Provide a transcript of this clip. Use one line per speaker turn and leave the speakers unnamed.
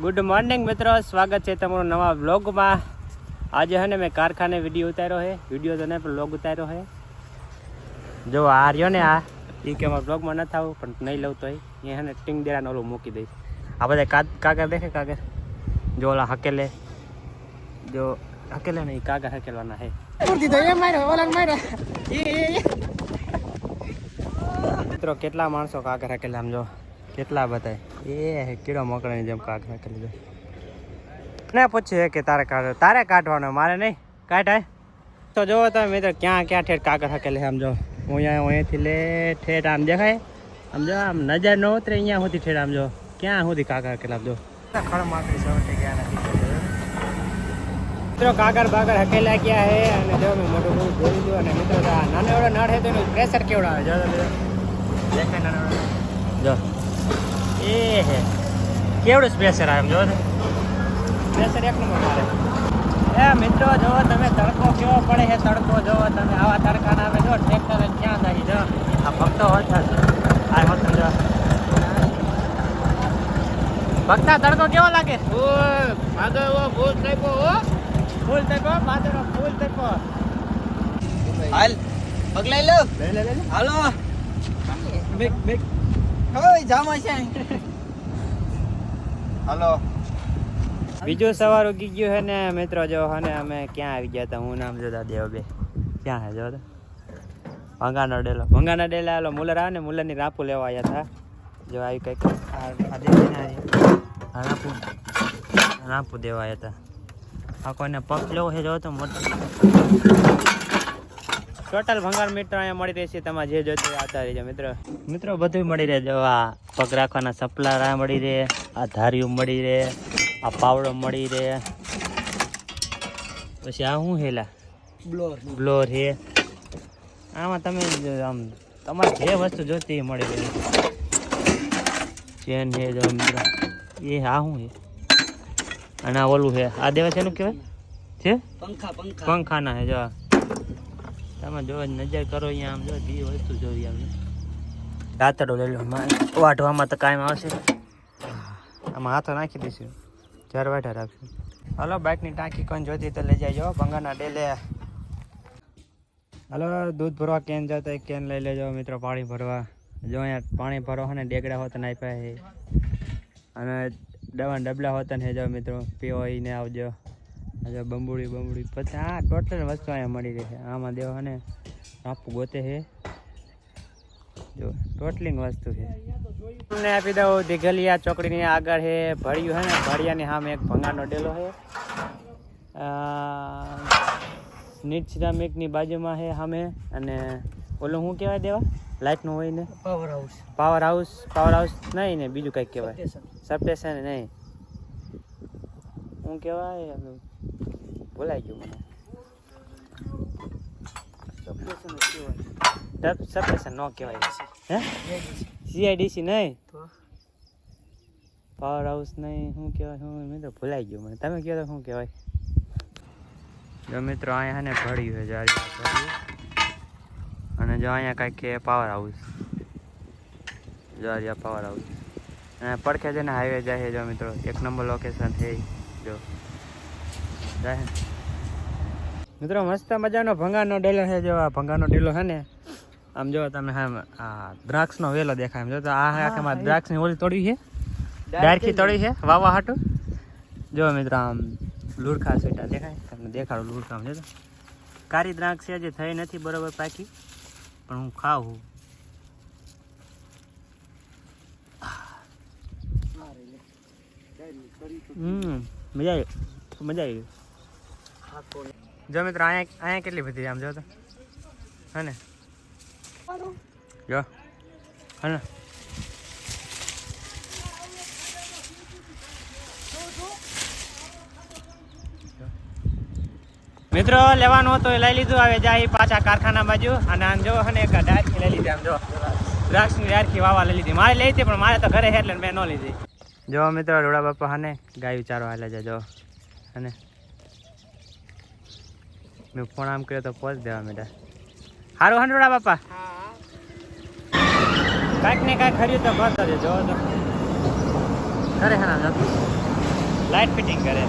Good morning મિત્રો. સ્વાગત છે તમારું નવા વ્લોગમાં. આજે હે ને મેં કારખાને વીડિયો ઉતાર્યો છે વીડિયો તો નહીં પણ વ્લોગ ઉતાર્યો છે જો આ રહ્યો ને આ એ કે અમારા વ્લોગમાં નથી થાવું પણ નહીં લઉં તોય. એ હે ને ટીંગ દેરાને ઓલું મૂકી દઈશ. આ બધા કા કાગર દેખે કાગર જો ઓલા હકેલે. જો હકેલે નહીં કાગર હકેલવાના હે. મિત્રો કેટલા માણસો કાગર હકેલા આમ જો? કેટલા બધા એ કીડો મકડાની જેમ કાઢ નાખી દે ને પૂછ્યું કે તારે કાઢ તારે કાઢવાનો મારે નહીં? કાઢાય? તો જોવો તમે મિત્ર ક્યાં ક્યાં ઠેઠ કાગળ હકેલે આમ જો હું અહીંયા અહીંયાથી લે ઠેઠ આમ દેખાય. આમ જો આમ નજર ન ઉતરે અહીંયા સુધી ઠેઠ આમ જો ક્યાં સુધી કાગળ હકેલા આમ જો ખડ માકડી સવટી ગયા નથી. મિત્રો કાગર બાગર હકેલા ગયા હે અને જો મેં મોટું મોટું જોઈ લીધું અને મિત્રો આ નાનો એવડો નળ છે તો એનું પ્રેશર કેવડો આવે? જો દેખાય નાનો જો. એ હે. કેવડું સ્પેસર આવે એમ જો સ્પેસર એક નંબર મારે. એ મિત્રો જો તમે તડકો કેવો પડે છે તડકો જોવો તમે. આવા તડકાના આવે જો ટ્રેક્ટર ક્યાં થાય જો. આ ભક્તો હોતા છે. આ હોત જો. ભક્તા તડકો કેવો લાગે? ફૂલ. ભાદરવો ફૂલ તડકો હો. ફૂલ તડકો ભાદરવો ફૂલ તડકો
હાલ. પગલાઈ લો.
લે લે લે લે.
હાલો.
મેક મેક.
હાલો.
બીજું સવાર ઉગી ગયું છે ને મિત્રો જો અને અમે ક્યાં આવી ગયા હતા? હું નામ જોતા દેવ બે. ક્યાં હે જો ભંગાના ડેલો ભંગાના ડેલા હાલો મુલર આવે ને મુલરની રાપુ લેવા આવ્યા હતા. જો આવી કંઈક રાપુ રાપુ દેવા આવ્યા હતા. આ કોઈને પગ લેવો છે જો તો મોટો. ટોટલ ભંગાર મિત્રો અહીંયા મળી રહેશે. તમારે જે જોતું આવતા રહેજો મિત્રો. મિત્રો બધું મળી રહે જો આ પગ રાખવાના સપલા મળી રહે આ ધાર્યું મળી રહે આ પાવડો મળી રહે. પછી આ શું હેલા?
બ્લોર.
બ્લોર હે. આમાં તમે આમ તમારે જે વસ્તુ જોતી મળી રહે. ચેન હે જો મિત્રો. એ આ શું હે? અને આ ઓલું હે. આ દેવા છે એનું કહેવાય? છે?
પંખા પંખા.
પંખાના હે જો તમે જો નજર કરો અહીંયા આમ જો બી વસ્તુ જોઈ આમ દાંતડો લઈ લો વાઢવામાં તો કાયમ આવશે. આમાં હાથો નાખી દઈશું. ચાર વાઢા રાખશું. હાલો બાઇકની ટાંકી કોણ જોતી તો લઈ જાય ભંગાના ડેલે. હાલો, દૂધ ભરવા કેન જાવ કેન લઈ લેજો, મિત્રો, પાણી ભરવા. જો અહીંયા પાણી ભરો ને, ડેગડા હોતા નાખ્યા છે અને દવા ડબલા હોતા ને, જો, મિત્રો પીઓ ને આવજો. આ જો બંબુડી બંબુડી. પછી આ ટોટલ વસ્તુ અહીંયા મળી રહેશે આમાં દેવા ને આપું ગોતે છે. જો ટોટલિંગ વસ્તુ છે. તમને આપી દઉં દિઘલિયા ચોકડીની આગળ છે ભળિયું છે ને? ભળિયાની સામે એક ભંગાનો ડેલો છે. નીટ સિરામિકની બાજુમાં છે સામે અને ઓલું શું કહેવાય દેવા? લાઇટનું હોય ને?
Power house
power house power house નહીં ને બીજું કંઈક કહેવાય. સબસ્ટેશન નહીં. શું કહેવાય? ભૂલાઈ ગયું મને. સબસ્ટેશન ન કહેવાય. હે? સીઆઈડીસી નહીં? પાવર હાઉસ નહીં શું કહેવાય શું? મિત્રો ભૂલાઈ ગયું મને. તમે કહો તો શું કહેવાય? જો મિત્રો અહીંયા ને ભળ્યું છે જારી ભળ્યું અને જો અહીંયા કાંઈક કે પાવર હાઉસ જારિયા પાવર હાઉસ અને પડખે છે ને હાઈવે જાય છે જો મિત્રો. એક નંબર લોકેશન છે જો. મિત્રો મસ્ત મજાનો ભંગાનો ડેલો છે જો આ ભંગાનો ડેલો છે ને આમ જો તમે આમ આ દ્રાક્ષનો વેલો દેખાય એમ જો. તો આ આખામાં દ્રાક્ષની ઓલી તોડી છે ડાયરખી તોડી છે વાવા હાટું જો મિત્રો આમ લુરખા સેટા દેખાય. તમને દેખાડું લુરખા જો કારી દ્રાક્ષ છે જે થઈ નથી બરોબર પાકી પણ હું ખાઉં હમ મજા આવી. મજા આવી. જો મિત્રો, અહીંયા અહીંયા કેટલી બધી આમ જો તો. હે ને? જો. હને મિત્રો, લેવાનું હતું, એ લઈ લીધું. હવે જાય પાછા કારખાના બાજુ. અને આમ જો હને એક ડાયરખી લઈ લીધી આમ જો. દ્રાક્ષની ડાયરખી વાવા લઈ લીધી. મારે લઈ હતી, પણ મારે તો ઘરે છે એટલે મેં ન લીધી. જો મિત્રો રોડા બાપા હને ગાય ચારો હાલે છે, જો. અને મેં ફોન આમ કર્યો તો પહોંચ દેવા મેડા સારું હંડોડા બાપા? કાંઈક ને કાંઈક ખર્યું તો કરતો રહેજો, જો. તો હા લાઇટ ફિટિંગ કરે.